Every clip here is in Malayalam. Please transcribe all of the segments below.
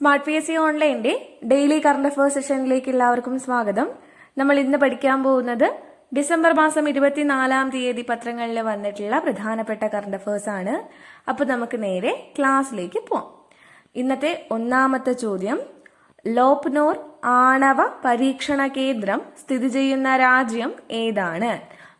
സ്മാർട്ട് പി എസ് സി ഓൺലൈന്റെ ഡെയിലി കറണ്ട് അഫയേഴ്സ് സെഷനിലേക്ക് എല്ലാവർക്കും സ്വാഗതം. നമ്മൾ ഇന്ന് പഠിക്കാൻ പോകുന്നത് ഡിസംബർ മാസം ഇരുപത്തിനാലാം തീയതി പത്രങ്ങളിൽ വന്നിട്ടുള്ള പ്രധാനപ്പെട്ട കറണ്ട് അഫയേഴ്സ് ആണ്. അപ്പോൾ നമുക്ക് നേരെ ക്ലാസ്സിലേക്ക് പോവാം. ഇന്നത്തെ ഒന്നാമത്തെ ചോദ്യം ലോപ്നോർ ആണവ പരീക്ഷണ കേന്ദ്രം സ്ഥിതി ചെയ്യുന്ന രാജ്യം ഏതാണ്?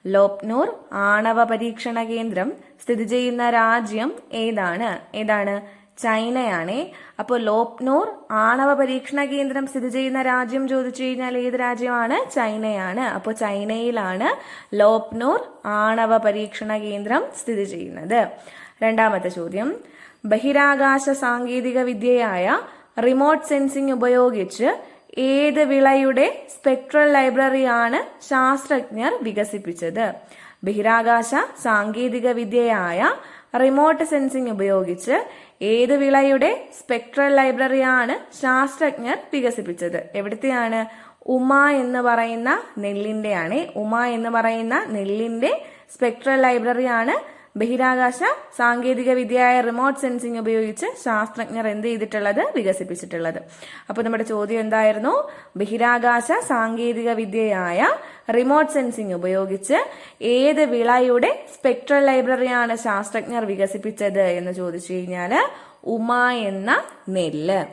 ലോപ്നോർ ആണവ പരീക്ഷണ കേന്ദ്രം സ്ഥിതി ചെയ്യുന്ന രാജ്യം ഏതാണ്? ഏതാണ്? ചൈനയാണേ. അപ്പോൾ ലോപ്നൂർ ആണവ പരീക്ഷണ കേന്ദ്രം സ്ഥിതി ചെയ്യുന്ന രാജ്യം ചോദിച്ചു കഴിഞ്ഞാൽ ഏത് രാജ്യമാണ്? ചൈനയാണ്. അപ്പോൾ ചൈനയിലാണ് ലോപ്നൂർ ആണവ പരീക്ഷണ കേന്ദ്രം സ്ഥിതി ചെയ്യുന്നത്. രണ്ടാമത്തെ ചോദ്യം. ബഹിരാകാശ സാങ്കേതിക വിദ്യയായ റിമോട്ട് സെൻസിംഗ് ഉപയോഗിച്ച് ഏത് വിളയുടെ സ്പെക്ട്രൽ ലൈബ്രറിയാണ് ശാസ്ത്രജ്ഞർ വികസിപ്പിച്ചത്? ബഹിരാകാശ സാങ്കേതിക വിദ്യയായ റിമോട്ട് സെൻസിംഗ് ഉപയോഗിച്ച് ഏത് വിളയുടെ സ്പെക്ട്രൽ ലൈബ്രറിയാണ് ശാസ്ത്രജ്ഞർ വികസിപ്പിച്ചത്? എവിടത്തെയാണ്? ഉമ എന്ന് പറയുന്ന നെല്ലിന്റെയാണ്. ഉമ എന്ന് പറയുന്ന നെല്ലിന്റെ സ്പെക്ട്രൽ ലൈബ്രറിയാണ് ബഹിരാകാശ സാങ്കേതിക വിദ്യയായ റിമോട്ട് സെൻസിംഗ് ഉപയോഗിച്ച് ശാസ്ത്രജ്ഞർ എന്ത് ചെയ്തിട്ടുള്ളത്? വികസിപ്പിച്ചിട്ടുള്ളത്. അപ്പോൾ നമ്മുടെ ചോദ്യം എന്തായിരുന്നു? ബഹിരാകാശ സാങ്കേതിക വിദ്യയായ റിമോട്ട് സെൻസിംഗ് ഉപയോഗിച്ച് ഏത് വിളയുടെ സ്പെക്ട്രൽ ലൈബ്രറിയാണ് ശാസ്ത്രജ്ഞർ വികസിപ്പിച്ചത് എന്ന് ചോദിച്ചു കഴിഞ്ഞാൽ ഉമ എന്ന നെല്ല്.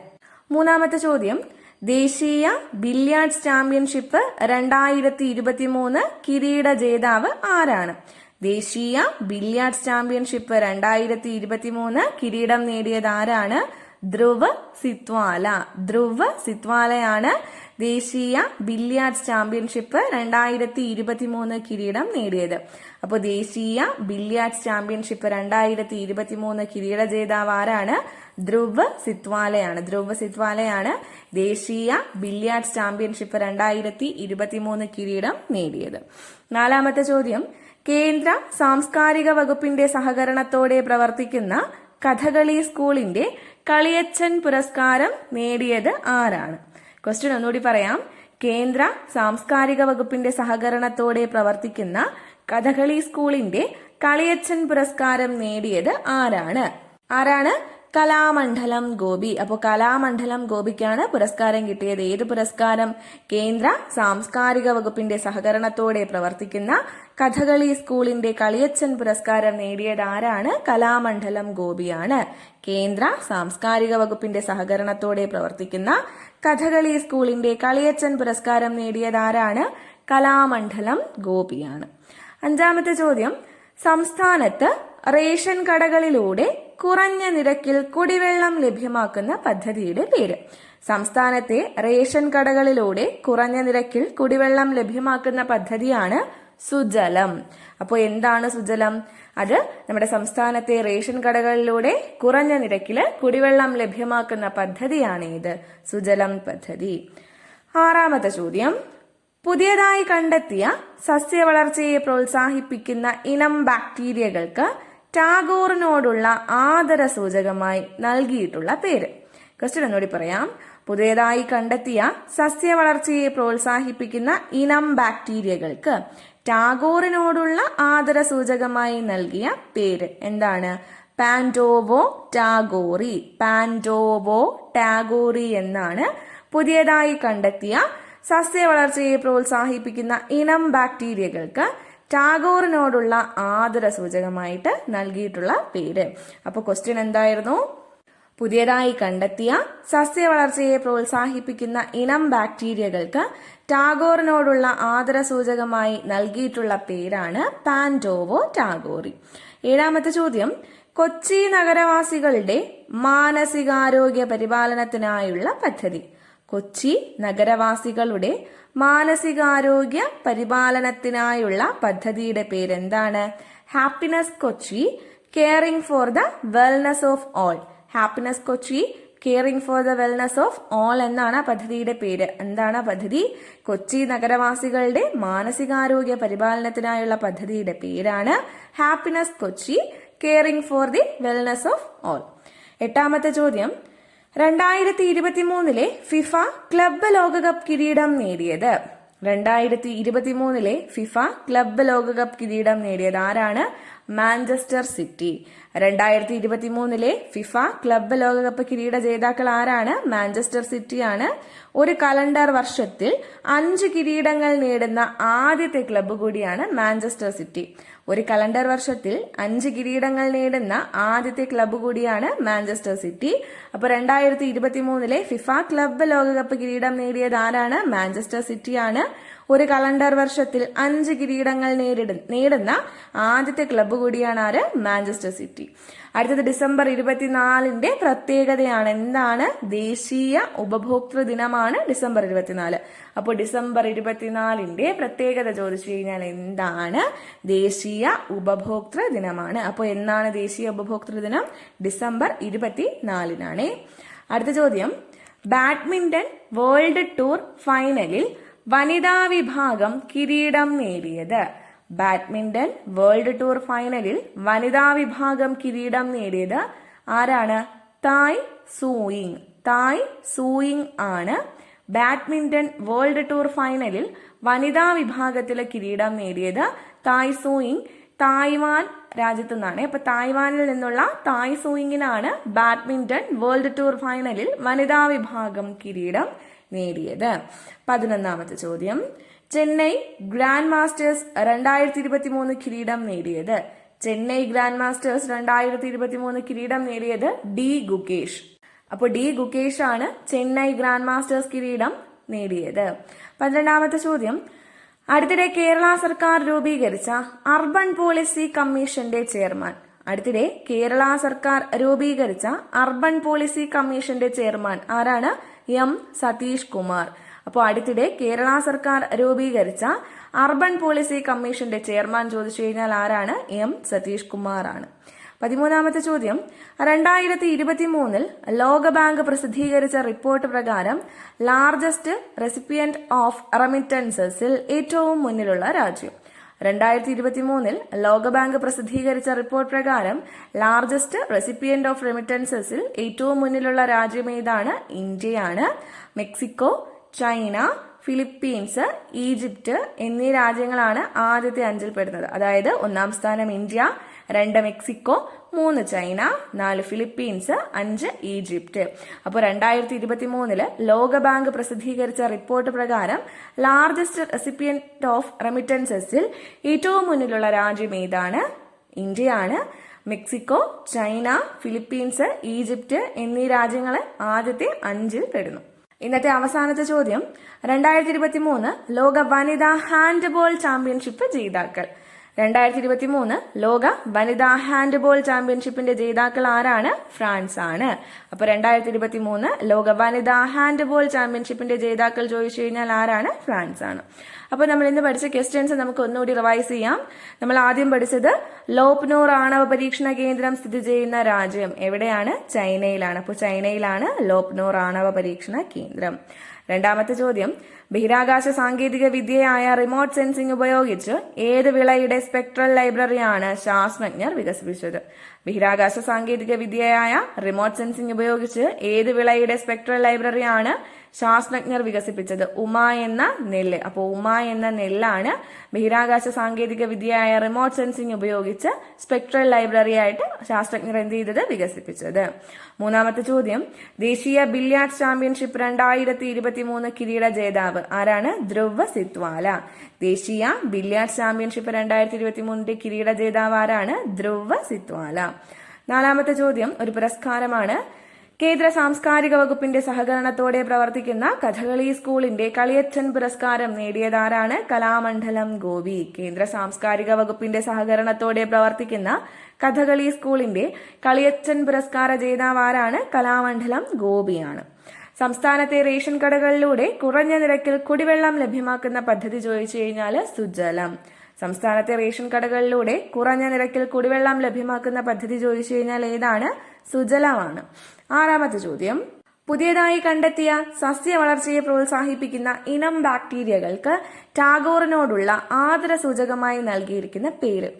മൂന്നാമത്തെ ചോദ്യം. ദേശീയ ബില്യാർഡ്സ് ചാമ്പ്യൻഷിപ്പ് രണ്ടായിരത്തി ഇരുപത്തി മൂന്ന് കിരീട ജേതാവ് ആരാണ്? ദേശീയ ബില്യാർഡ്സ് ചാമ്പ്യൻഷിപ്പ് രണ്ടായിരത്തി ഇരുപത്തി മൂന്ന് കിരീടം നേടിയത് ആരാണ്? ധ്രുവ് സിത്വാല. ധ്രുവ് സിത്വാലയാണ് ദേശീയ ബില്യാർഡ്സ് ചാമ്പ്യൻഷിപ്പ് രണ്ടായിരത്തി ഇരുപത്തി മൂന്ന് കിരീടം നേടിയത്. അപ്പോൾ ദേശീയ ബില്യാർഡ്സ് ചാമ്പ്യൻഷിപ്പ് രണ്ടായിരത്തി ഇരുപത്തി മൂന്ന് കിരീട ജേതാവ് ആരാണ്? ധ്രുവ് സിത്വാലയാണ്. ധ്രുവ് സിത്വാലയാണ് ദേശീയ ബില്യാർഡ്സ് ചാമ്പ്യൻഷിപ്പ് രണ്ടായിരത്തി ഇരുപത്തി മൂന്ന് കിരീടം നേടിയത്. നാലാമത്തെ ചോദ്യം. കേന്ദ്ര സാംസ്കാരിക വകുപ്പിന്റെ സഹകരണത്തോടെ പ്രവർത്തിക്കുന്ന കഥകളി സ്കൂളിന്റെ കളിയച്ചൻ പുരസ്കാരം നേടിയത് ആരാണ്? ക്വസ്റ്റ്യൻ ഒന്നുകൂടി പറയാം. കേന്ദ്ര സാംസ്കാരിക വകുപ്പിന്റെ സഹകരണത്തോടെ പ്രവർത്തിക്കുന്ന കഥകളി സ്കൂളിന്റെ കളിയച്ചൻ പുരസ്കാരം നേടിയത് ആരാണ്? ആരാണ്? കലാമണ്ഡലം ഗോപി. അപ്പോൾ കലാമണ്ഡലം ഗോപിക്കാണ് പുരസ്കാരം കിട്ടിയത്. ഏത് പുരസ്കാരം? കേന്ദ്ര സാംസ്കാരിക വകുപ്പിന്റെ സഹകരണത്തോടെ പ്രവർത്തിക്കുന്ന കഥകളി സ്കൂളിന്റെ കളിയച്ചൻ പുരസ്കാരം നേടിയത് ആരാണ്? കലാമണ്ഡലം ഗോപിയാണ്. കേന്ദ്ര സാംസ്കാരിക വകുപ്പിന്റെ സഹകരണത്തോടെ പ്രവർത്തിക്കുന്ന കഥകളി സ്കൂളിന്റെ കളിയച്ചൻ പുരസ്കാരം നേടിയത് ആരാണ്? കലാമണ്ഡലം ഗോപിയാണ്. അഞ്ചാമത്തെ ചോദ്യം. സംസ്ഥാനത്ത് റേഷൻ കടകളിലൂടെ കുറഞ്ഞ നിരക്കിൽ കുടിവെള്ളം ലഭ്യമാക്കുന്ന പദ്ധതിയുടെ പേര്. സംസ്ഥാനത്തെ റേഷൻ കടകളിലൂടെ കുറഞ്ഞ നിരക്കിൽ കുടിവെള്ളം ലഭ്യമാക്കുന്ന പദ്ധതിയാണ് സുജലം. അപ്പോൾ എന്താണ് സുജലം? അത് നമ്മുടെ സംസ്ഥാനത്തെ റേഷൻ കടകളിലൂടെ കുറഞ്ഞ നിരക്കിൽ കുടിവെള്ളം ലഭ്യമാക്കുന്ന പദ്ധതിയാണ് ഇത് സുജലം പദ്ധതി. ആറാമത്തെ ചോദ്യം. പുതിയതായി കണ്ടെത്തിയ സസ്യവളർച്ചയെ പ്രോത്സാഹിപ്പിക്കുന്ന ഇനം ബാക്ടീരിയകൾക്ക് ടാഗോറിനോടുള്ള ആദര സൂചകമായി നൽകിയിട്ടുള്ള പേര്. ക്വസ്റ്റ്യൻ ഒന്നുകൂടി പറയാം. പുതിയതായി കണ്ടെത്തിയ സസ്യ വളർച്ചയെ പ്രോത്സാഹിപ്പിക്കുന്ന ഇനം ബാക്ടീരിയകൾക്ക് ടാഗോറിനോടുള്ള ആദര സൂചകമായി നൽകിയ പേര് എന്താണ്? പാൻഡോവോ ടാഗോറി. പാൻഡോവോ ടാഗോറി എന്നാണ് പുതിയതായി കണ്ടെത്തിയ സസ്യ വളർച്ചയെ പ്രോത്സാഹിപ്പിക്കുന്ന ഇനം ബാക്ടീരിയകൾക്ക് ടാഗോറിനോടുള്ള ആദര സൂചകമായിട്ട് നൽകിയിട്ടുള്ള പേര്. അപ്പോൾ ക്വസ്റ്റ്യൻ എന്തായിരുന്നു? പുതിയതായി കണ്ടെത്തിയ സസ്യ വളർച്ചയെ പ്രോത്സാഹിപ്പിക്കുന്ന ഇനം ബാക്ടീരിയകൾക്ക് ടാഗോറിനോടുള്ള ആദര സൂചകമായി നൽകിയിട്ടുള്ള പേരാണ് പാൻഡോവോ ടാഗോറി ഏഴാമത്തെ ചോദ്യം കൊച്ചി നഗരവാസികളുടെ മാനസികാരോഗ്യ പരിപാലനത്തിനായുള്ള പദ്ധതി. കൊച്ചി നഗരവാസികളുടെ മാനസികാരോഗ്യ പരിപാലനത്തിനായുള്ള പദ്ധതിയുടെ പേരെന്താണ്? Happiness Kochi caring for the wellness of all happiness Kochi caring for the wellness of all എന്നാണ് പദ്ധതിയുടെ പേര്. എന്താണ് പദ്ധതി? കൊച്ചി നഗരവാസികളുടെ മാനസികാരോഗ്യ പരിപാലനത്തിനായുള്ള പദ്ധതിയുടെ പേരാണ് happiness Kochi caring for the wellness of all എട്ടാമത്തെ ചോദ്യം. രണ്ടായിരത്തി ഇരുപത്തി മൂന്നിലെ ഫിഫ ക്ലബ്ബ് ലോകകപ്പ് കിരീടം നേടിയത്. രണ്ടായിരത്തി ഇരുപത്തി മൂന്നിലെ ഫിഫ ക്ലബ്ബ് ലോകകപ്പ് കിരീടം നേടിയത് ആരാണ്? Manchester City. രണ്ടായിരത്തി ഇരുപത്തി മൂന്നിലെ ഫിഫ ക്ലബ്ബ് ലോകകപ്പ് കിരീട ജേതാക്കൾ ആരാണ്? മാഞ്ചസ്റ്റർ സിറ്റിയാണ്. ഒരു കലണ്ടർ വർഷത്തിൽ അഞ്ച് കിരീടങ്ങൾ നേടുന്ന ആദ്യത്തെ ക്ലബ്ബ് കൂടിയാണ് മാഞ്ചസ്റ്റർ സിറ്റി. ഒരു കലണ്ടർ വർഷത്തിൽ അഞ്ച് കിരീടങ്ങൾ നേടുന്ന ആദ്യത്തെ ക്ലബ്ബ് കൂടിയാണ് മാഞ്ചസ്റ്റർ സിറ്റി. അപ്പോൾ രണ്ടായിരത്തി ഇരുപത്തി മൂന്നിലെ ഫിഫ ക്ലബ്ബ് ലോകകപ്പ് കിരീടം നേടിയത് ആരാണ്? മാഞ്ചസ്റ്റർ സിറ്റിയാണ്. ഒരു കലണ്ടർ വർഷത്തിൽ അഞ്ച് കിരീടങ്ങൾ നേരിട നേടുന്ന ആദ്യത്തെ ക്ലബ്ബ് കൂടിയാണ് ആര്? മാഞ്ചസ്റ്റർ സിറ്റി അടുത്തത് ഡിസംബർ ഇരുപത്തിനാലിന്റെ പ്രത്യേകതയാണ്. എന്താണ്? ദേശീയ ഉപഭോക്തൃ ദിനമാണ് ഡിസംബർ ഇരുപത്തിനാല്. അപ്പോൾ ഡിസംബർ ഇരുപത്തിനാലിന്റെ പ്രത്യേകത ചോദിച്ചു കഴിഞ്ഞാൽ എന്താണ്? ദേശീയ ഉപഭോക്തൃ ദിനമാണ്. അപ്പോൾ എന്താണ് ദേശീയ ഉപഭോക്തൃ ദിനം? ഡിസംബർ ഇരുപത്തിനാലിനാണ്. അടുത്ത ചോദ്യം. ബാഡ്മിന്റൺ വേൾഡ് ടൂർ ഫൈനലിൽ വനിതാ വിഭാഗം കിരീടം നേടിയത്. ബാഡ്മിന്റൺ വേൾഡ് ടൂർ ഫൈനലിൽ വനിതാ വിഭാഗം കിരീടം നേടിയത് ആരാണ്? Tai Tzu Ying. Tai Tzu Ying ആണ്. ബാഡ്മിന്റൺ വേൾഡ് ടൂർ ഫൈനലിൽ വനിതാ വിഭാഗത്തിലെ കിരീടം നേടിയത് തായ് സൂയിങ്. തായ്വാൻ രാജ്യത്തു നിന്നാണ്. അപ്പൊ തായ്വാനിൽ നിന്നുള്ള തായ് സൂയിങ്ങിനാണ് ബാഡ്മിന്റൺ വേൾഡ് ടൂർ ഫൈനലിൽ വനിതാ വിഭാഗം കിരീടം നേടിയത്. പതിനൊന്നാമത്തെ ചോദ്യം. ചെന്നൈ ഗ്രാൻഡ് മാസ്റ്റേഴ്സ് രണ്ടായിരത്തി ഇരുപത്തി മൂന്ന് കിരീടം നേടിയത്. ചെന്നൈ ഗ്രാൻഡ് മാസ്റ്റേഴ്സ് രണ്ടായിരത്തി ഇരുപത്തി മൂന്ന് കിരീടം നേടിയത് ഡി ഗുകേഷ്. അപ്പോൾ ഡി ഗുകേഷ് ആണ് ചെന്നൈ ഗ്രാൻഡ് മാസ്റ്റേഴ്സ് കിരീടം നേടിയത്. പന്ത്രണ്ടാമത്തെ ചോദ്യം. അടുത്തിടെ കേരള സർക്കാർ രൂപീകരിച്ച അർബൻ പോളിസി കമ്മീഷന്റെ ചെയർമാൻ. അടുത്തിടെ കേരള സർക്കാർ രൂപീകരിച്ച അർബൻ പോളിസി കമ്മീഷന്റെ ചെയർമാൻ ആരാണ്? എം സതീഷ് കുമാർ. അപ്പോൾ അടുത്തിടെ കേരള സർക്കാർ രൂപീകരിച്ച അർബൻ പോളിസി കമ്മീഷന്റെ ചെയർമാൻ ചോദിച്ചു കഴിഞ്ഞാൽ ആരാണ്? എം സതീഷ് കുമാർ ആണ് പതിമൂന്നാമത്തെ ചോദ്യം. രണ്ടായിരത്തി ഇരുപത്തി മൂന്നിൽ ലോകബാങ്ക് പ്രസിദ്ധീകരിച്ച റിപ്പോർട്ട് പ്രകാരം ലാർജസ്റ്റ് റെസിപ്പിയന്റ് ഓഫ് റെമിറ്റൻസസിൽ ഏറ്റവും മുന്നിലുള്ള രാജ്യം. രണ്ടായിരത്തി ഇരുപത്തി മൂന്നിൽ ലോകബാങ്ക് പ്രസിദ്ധീകരിച്ച റിപ്പോർട്ട് പ്രകാരം ലാർജസ്റ്റ് റെസിപ്പിയന്റ് ഓഫ് റെമിറ്റൻസസിൽ ഏറ്റവും മുന്നിലുള്ള രാജ്യം ഏതാണ്? ഇന്ത്യയാണ്. മെക്സിക്കോ ചൈന ഫിലിപ്പീൻസ് ഈജിപ്റ്റ് എന്നീ രാജ്യങ്ങളാണ് ആദ്യത്തെ അഞ്ചിൽ പെടുന്നത്. അതായത് ഒന്നാം സ്ഥാനം ഇന്ത്യ രണ്ട് മെക്സിക്കോ മൂന്ന് ചൈന നാല് ഫിലിപ്പീൻസ് അഞ്ച് ഈജിപ്റ്റ്. അപ്പോൾ രണ്ടായിരത്തി ഇരുപത്തി മൂന്നിൽ ലോകബാങ്ക് പ്രസിദ്ധീകരിച്ച റിപ്പോർട്ട് പ്രകാരം ലാർജസ്റ്റ് റെസിപ്പിയന്റ് ഓഫ് റെമിറ്റൻസസിൽ ഏറ്റവും മുന്നിലുള്ള രാജ്യം ഏതാണ്? ഇന്ത്യയാണ്. മെക്സിക്കോ ചൈന ഫിലിപ്പീൻസ് ഈജിപ്റ്റ് എന്നീ രാജ്യങ്ങൾ ആദ്യത്തെ അഞ്ചിൽ പെടുന്നു. ഇന്നത്തെ അവസാനത്തെ ചോദ്യം. രണ്ടായിരത്തി ഇരുപത്തി മൂന്ന് ലോക വനിതാ ഹാൻഡ്ബോൾ ചാമ്പ്യൻഷിപ്പ് ജേതാക്കൾ. രണ്ടായിരത്തി ഇരുപത്തി മൂന്ന് ലോക വനിതാ ഹാൻഡ്ബോൾ ചാമ്പ്യൻഷിപ്പിന്റെ ജേതാക്കൾ ആരാണ്? ഫ്രാൻസ് ആണ് അപ്പൊ രണ്ടായിരത്തി ഇരുപത്തി മൂന്ന് ലോക വനിതാ ഹാൻഡ്ബോൾ ചാമ്പ്യൻഷിപ്പിന്റെ ജേതാക്കൾ ചോദിച്ചു കഴിഞ്ഞാൽ ആരാണ്? ഫ്രാൻസ് ആണ് അപ്പോൾ നമ്മൾ ഇന്ന് പഠിച്ച ക്വസ്റ്റ്യൻസ് നമുക്ക് ഒന്നുകൂടി റിവൈസ് ചെയ്യാം. നമ്മൾ ആദ്യം പഠിച്ചത് ലോപ്നോർ ആണവ പരീക്ഷണ കേന്ദ്രം സ്ഥിതി ചെയ്യുന്ന രാജ്യം എവിടെയാണ്? ചൈനയിലാണ്. അപ്പോൾ ചൈനയിലാണ് ലോപ്നോർ ആണവ പരീക്ഷണ കേന്ദ്രം. രണ്ടാമത്തെ ചോദ്യം. ബഹിരാകാശ സാങ്കേതിക വിദ്യയായ റിമോട്ട് സെൻസിംഗ് ഉപയോഗിച്ച് ഏത് വിളയുടെ സ്പെക്ട്രൽ ലൈബ്രറിയാണ് ശാസ്ത്രജ്ഞർ വികസിപ്പിച്ചത്? ബഹിരാകാശ സാങ്കേതിക വിദ്യയായ റിമോട്ട് സെൻസിംഗ് ഉപയോഗിച്ച് ഏത് വിളയുടെ സ്പെക്ട്രൽ ലൈബ്രറിയാണ് ശാസ്ത്രജ്ഞർ വികസിപ്പിച്ചത് ഉമ എന്ന നെല്ല്. അപ്പോൾ ഉമ എന്ന നെല്ലാണ് ബഹിരാകാശ സാങ്കേതിക വിദ്യയായ റിമോട്ട് സെൻസിംഗ് ഉപയോഗിച്ച് സ്പെക്ട്രൽ ലൈബ്രറി ആയിട്ട് ശാസ്ത്രജ്ഞർ എന്ത് ചെയ്തത്? വികസിപ്പിച്ചത്. മൂന്നാമത്തെ ചോദ്യം. ദേശീയ ബില്ല്യാർഡ് ചാമ്പ്യൻഷിപ്പ് രണ്ടായിരത്തി ഇരുപത്തി മൂന്ന് കിരീട ജേതാവ് ആരാണ്? ധ്രുവ സിത്വാല. ദേശീയ ബില്ല്യാർഡ് ചാമ്പ്യൻഷിപ്പ് രണ്ടായിരത്തി ഇരുപത്തി മൂന്നിന്റെ കിരീട ജേതാവ് ആരാണ്? ധ്രുവ സിത്വാല. നാലാമത്തെ ചോദ്യം. ഒരു പുരസ്കാരമാണ് കേന്ദ്ര സാംസ്കാരിക വകുപ്പിന്റെ സഹകരണത്തോടെ പ്രവർത്തിക്കുന്ന കഥകളി സ്കൂളിന്റെ കളിയച്ഛൻ പുരസ്കാരം നേടിയതാരാണ് കലാമണ്ഡലം ഗോപി. കേന്ദ്ര സാംസ്കാരിക വകുപ്പിന്റെ സഹകരണത്തോടെ പ്രവർത്തിക്കുന്ന കഥകളി സ്കൂളിന്റെ കളിയച്ഛൻ പുരസ്കാര ജേതാവാരാണ് കലാമണ്ഡലം ഗോപിയാണ്. സംസ്ഥാനത്തെ റേഷൻ കടകളിലൂടെ കുറഞ്ഞ നിരക്കിൽ കുടിവെള്ളം ലഭ്യമാക്കുന്ന പദ്ധതി ചോദിച്ചു കഴിഞ്ഞാൽ സുജലം. സംസ്ഥാനത്തെ റേഷൻ കടകളിലൂടെ കുറഞ്ഞ നിരക്കിൽ കുടിവെള്ളം ലഭ്യമാക്കുന്ന പദ്ധതി ചോദിച്ചു കഴിഞ്ഞാൽ ഏതാണ്? സുജലമാണ് ആറാമത്തെ ചോദ്യം. പുതിയതായി കണ്ടെത്തിയ സസ്യ വളർച്ചയെ പ്രോത്സാഹിപ്പിക്കുന്ന ഇനം ബാക്ടീരിയകൾക്ക് ടാഗോറിനോടുള്ള ആദര സൂചകമായി നൽകിയിരിക്കുന്ന പേര്.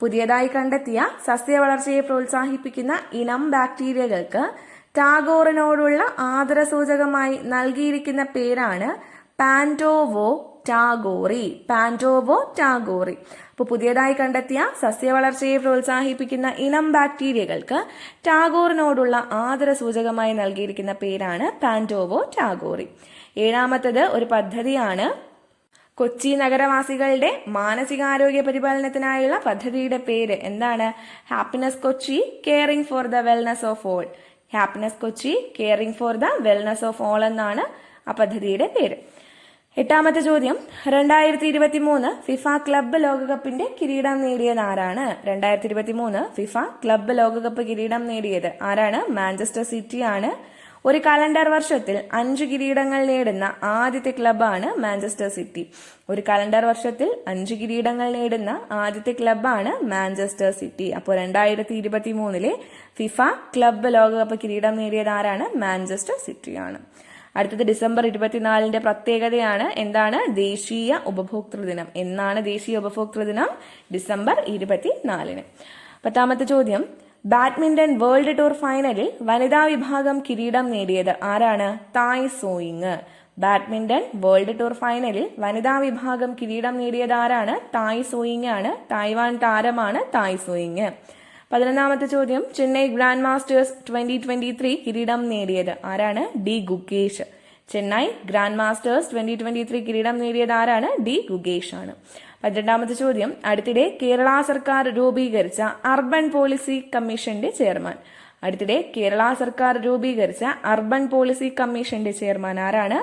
പുതിയതായി കണ്ടെത്തിയ സസ്യ വളർച്ചയെ പ്രോത്സാഹിപ്പിക്കുന്ന ഇനം ബാക്ടീരിയകൾക്ക് ടാഗോറിനോടുള്ള ആദര സൂചകമായി നൽകിയിരിക്കുന്ന പേരാണ് പാന്റോവോ ടാഗോറി പാൻഡോവോ ടാഗോറി. അപ്പോൾ പുതിയതായി കണ്ടെത്തിയ സസ്യവളർച്ചയെ പ്രോത്സാഹിപ്പിക്കുന്ന ഇനം ബാക്ടീരിയകൾക്ക് ടാഗോറിനോടുള്ള ആദര സൂചകമായി നൽകിയിരിക്കുന്ന പേരാണ് പാൻഡോവോ ടാഗോറി. ഏഴാമത്തത് ഒരു പദ്ധതിയാണ് കൊച്ചി നഗരവാസികളുടെ മാനസികാരോഗ്യ പരിപാലനത്തിനായുള്ള പദ്ധതിയുടെ പേര്. എന്താണ്? Happiness Kochi caring for the wellness of all happiness Kochi caring for the wellness of all എന്നാണ് ആ പദ്ധതിയുടെ പേര്. എട്ടാമത്തെ ചോദ്യം. രണ്ടായിരത്തി ഇരുപത്തി മൂന്ന് ഫിഫ ക്ലബ്ബ് ലോകകപ്പിന്റെ കിരീടം നേടിയത് ആരാണ്? രണ്ടായിരത്തി ഇരുപത്തി മൂന്ന് ഫിഫ ക്ലബ്ബ് ലോകകപ്പ് കിരീടം നേടിയത് ആരാണ്? മാഞ്ചസ്റ്റർ സിറ്റിയാണ് ഒരു കലണ്ടർ വർഷത്തിൽ അഞ്ച് കിരീടങ്ങൾ നേടുന്ന ആദ്യത്തെ ക്ലബ്ബാണ് മാഞ്ചസ്റ്റർ സിറ്റി. ഒരു കലണ്ടർ വർഷത്തിൽ അഞ്ച് കിരീടങ്ങൾ നേടുന്ന ആദ്യത്തെ ക്ലബ്ബാണ് മാഞ്ചസ്റ്റർ സിറ്റി. അപ്പോൾ രണ്ടായിരത്തി ഇരുപത്തി മൂന്നിലെ ഫിഫ ക്ലബ്ബ് ലോകകപ്പ് കിരീടം നേടിയത് ആരാണ്? മാഞ്ചസ്റ്റർ സിറ്റിയാണ്. അടുത്തത് ഡിസംബർ ഇരുപത്തിനാലിന്റെ പ്രത്യേകതയാണ് എന്താണ് ദേശീയ ഉപഭോക്തൃ ദിനം. എന്നാണ് ദേശീയ ഉപഭോക്തൃ ദിനം ഡിസംബർ ഇരുപത്തിനാലിന്. പത്താമത്തെ ചോദ്യം. ബാഡ്മിന്റൺ വേൾഡ് ടൂർ ഫൈനലിൽ വനിതാ വിഭാഗം കിരീടം നേടിയത് ആരാണ്? Tai Tzu ying. Badminton world tour ഫൈനലിൽ വനിതാ വിഭാഗം കിരീടം നേടിയത് ആരാണ്? തായ് സോയിങ് ആണ്. തായ്വാൻ താരമാണ് തായ് സോയിങ്. പതിനൊന്നാമത്തെ ചോദ്യം Chennai grand masters twenty twenty three കിരീടം നേടിയത് ആരാണ്? D Gukesh Chennai grand masters twenty twenty three കിരീടം നേടിയത് ആരാണ്? ഡി ഗുഗേഷ് ആണ് പന്ത്രണ്ടാമത്തെ ചോദ്യം അടുത്തിടെ കേരള സർക്കാർ രൂപീകരിച്ച അർബൻ പോളിസി കമ്മീഷന്റെ ചെയർമാൻ. അടുത്തിടെ കേരള സർക്കാർ രൂപീകരിച്ച അർബൻ പോളിസി കമ്മീഷന്റെ ചെയർമാൻ ആരാണ്?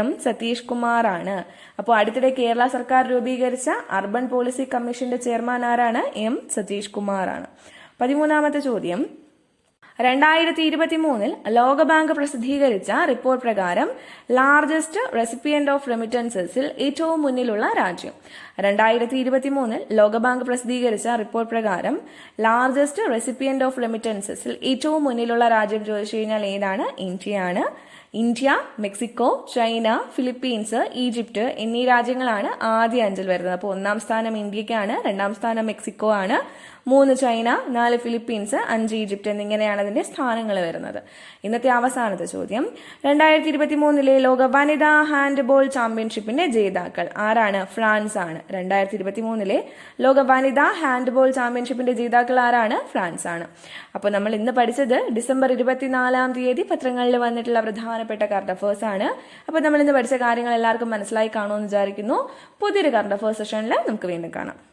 എം സതീഷ് കുമാർ ആണ് അപ്പോൾ അടുത്തിടെ കേരള സർക്കാർ രൂപീകരിച്ച അർബൻ പോളിസി കമ്മീഷന്റെ ചെയർമാൻ ആരാണ്? എം സതീഷ് കുമാർ ആണ് പതിമൂന്നാമത്തെ ചോദ്യം. രണ്ടായിരത്തി ഇരുപത്തി മൂന്നിൽ ലോകബാങ്ക് പ്രസിദ്ധീകരിച്ച റിപ്പോർട്ട് പ്രകാരം ലാർജസ്റ്റ് റെസിപ്പിയന്റ് ഓഫ് റെമിറ്റൻസസിൽ ഏറ്റവും മുന്നിലുള്ള രാജ്യം. രണ്ടായിരത്തി ഇരുപത്തി മൂന്നിൽ ലോകബാങ്ക് പ്രസിദ്ധീകരിച്ച റിപ്പോർട്ട് പ്രകാരം ലാർജസ്റ്റ് റെസിപ്പിയന്റ് ഓഫ് റെമിറ്റൻസസിൽ ഏറ്റവും മുന്നിലുള്ള രാജ്യം ചോദിച്ചു കഴിഞ്ഞാൽ ഏതാണ്? ഇന്ത്യയാണ്. India Mexico China Philippines Egypt എന്നീ രാജ്യങ്ങളാണ് ആദ്യ അഞ്ചിൽ വരുന്നത്. അപ്പോൾ ഒന്നാം സ്ഥാനം ഇന്ത്യക്കാണ് രണ്ടാം സ്ഥാനം മെക്സിക്കോ ആണ് മൂന്ന് ചൈന നാല് ഫിലിപ്പീൻസ് അഞ്ച് ഈജിപ്റ്റ് എന്നിങ്ങനെയാണ് അതിന്റെ സ്ഥാനങ്ങൾ വരുന്നത്. ഇന്നത്തെ അവസാനത്തെ ചോദ്യം. രണ്ടായിരത്തി ഇരുപത്തി മൂന്നിലെ ലോക വനിതാ ഹാൻഡ്ബോൾ ചാമ്പ്യൻഷിപ്പിന്റെ ജേതാക്കൾ ആരാണ്? ഫ്രാൻസ് ആണ്. രണ്ടായിരത്തി ഇരുപത്തി മൂന്നിലെ ലോക വനിതാ ഹാൻഡ്ബോൾ ചാമ്പ്യൻഷിപ്പിന്റെ ജേതാക്കൾ ആരാണ്? ഫ്രാൻസ് ആണ്. അപ്പോൾ നമ്മൾ ഇന്ന് പഠിച്ചത് ഡിസംബർ ഇരുപത്തിനാലാം തീയതി പത്രങ്ങളിൽ വന്നിട്ടുള്ള പ്രധാനപ്പെട്ട കറണ്ട് അഫേഴ്സ് ആണ്. അപ്പോൾ നമ്മൾ ഇന്ന് പഠിച്ച കാര്യങ്ങൾ എല്ലാവർക്കും മനസ്സിലായി കാണുമെന്ന് വിചാരിക്കുന്നു. പുതിയൊരു കറണ്ട് അഫേഴ്സ് സെഷനിൽ നമുക്ക് വീണ്ടും കാണാം.